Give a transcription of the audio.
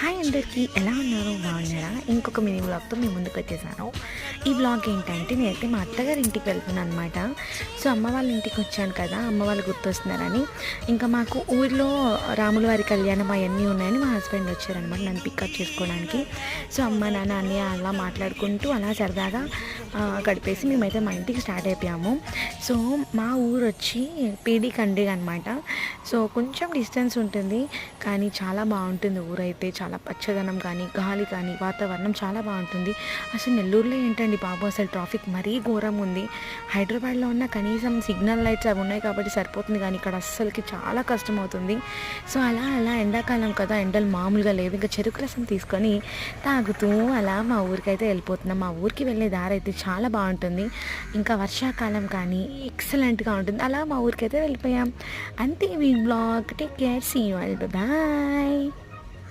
Hi అందరికీ ఎలా ఉన్నారు? బాగున్నారా? ఇంకొక మినీ బ్లాగ్తో మేము ముందుకు వచ్చేసాను. ఈ బ్లాగ్ ఏంటంటే నేనైతే మా అత్తగారి ఇంటికి వెళ్తున్నాను అనమాట సో అమ్మ వాళ్ళ ఇంటికి వచ్చాను కదా అమ్మ వాళ్ళు గుర్తొస్తున్నారని. ఇంకా మాకు ఊర్లో రాముల వారి కళ్యాణం అవన్నీ ఉన్నాయని మా హస్బెండ్ వచ్చారనమాట నన్ను పికప్ చేసుకోవడానికి. సో అమ్మ నాన్న అన్నీ అలా మాట్లాడుకుంటూ అలా సరదాగా గడిపేసి మేమైతే మా ఇంటికి స్టార్ట్ అయిపోయాము. సో మా ఊరు వచ్చి పీడి కండిగ అనమాట సో కొంచెం డిస్టెన్స్ ఉంటుంది కానీ చాలా బాగుంటుంది ఊరైతే. చాలా పచ్చదనం కానీ గాలి కానీ వాతావరణం చాలా బాగుంటుంది. అసలు నెల్లూరులో ఏంటండి బాబు? అసలు ట్రాఫిక్ మరీ ఘోరం ఉంది. హైదరాబాద్లో ఉన్న కనీసం సిగ్నల్ లైట్స్ అవి ఉన్నాయి కాబట్టి సరిపోతుంది కానీ ఇక్కడ అస్సలకి చాలా కష్టం అవుతుంది సో అలా అలా ఎండాకాలం కదా ఎండలు మామూలుగా లేవు. ఇంకా చెరుకు రసం తీసుకొని తాగుతూ అలా మా ఊరికి అయితే వెళ్ళిపోతున్నాం. మా ఊరికి వెళ్ళే దారి అయితే చాలా బాగుంటుంది. ఇంకా వర్షాకాలం కానీ ఎక్సలెంట్గా ఉంటుంది. అలా మా ఊరికి అయితే వెళ్ళిపోయాం. అంతే. TV vlog. Take care. See you all. Bye-bye.